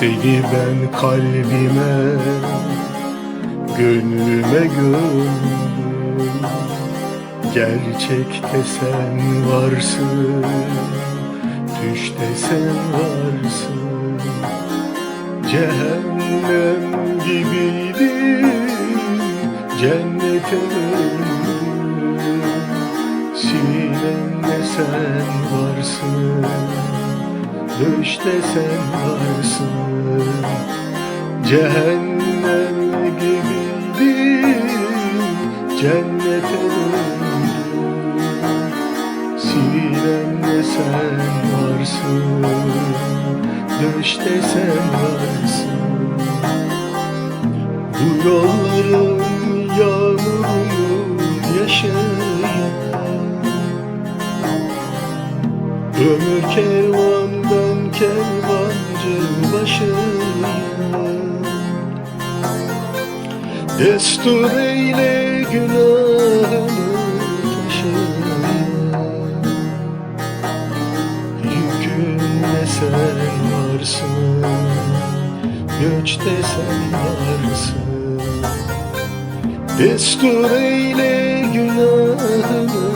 Seni ben kalbime Gönlüme gömdüm. Gerçekte sen varsın Düşte sen varsın. Cehennem gibiydi Cennete döndüm Sinemde sen varsın Düşte sen varsın. Cehennem gibiydi Cennete döndüm Sinemde sen varsın. Düşte sen varsın. Bu yolların yağmurunu yaşayan Ömür kervandan başına Destur eyle günahını taşıyan Yükümde sen varsın Göçte sen varsın. Destur eyle günahını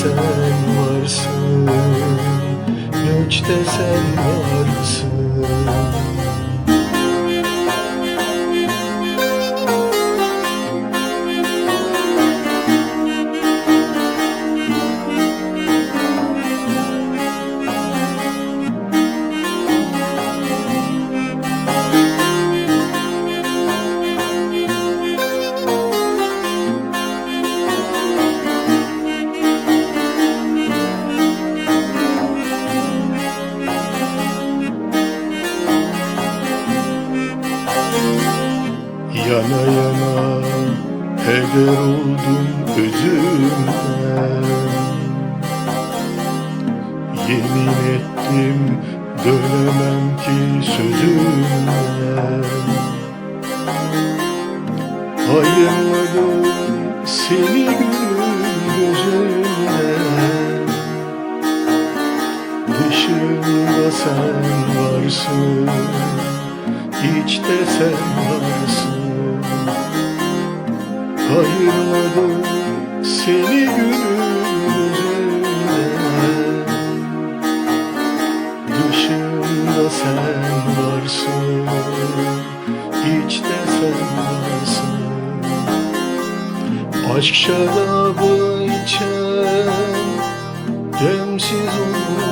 sen varsın Göçte sen varsın Yana yana heder oldum özümden Yemin ettim dönemem ki sözümden Ayırmadım seni gönül gözümden Dışımda sen varsın İçte sen varsın Ayırmadım seni gönül gözümden Dışımda sen varsın İçte sen varsın. Aşk şarabı içen Demsiz olur.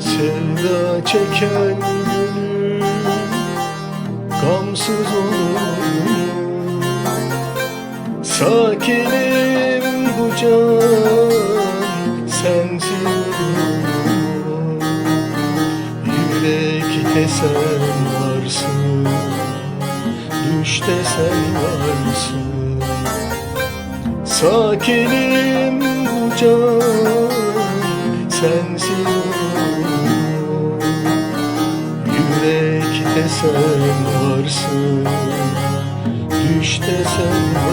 Sevda çeken Sakinim bu can Sensiz olur Yürekte sen varsın Düşte sen varsın Sakinim bu can Sensiz olur Yürekte sen varsın Düşte sen varsın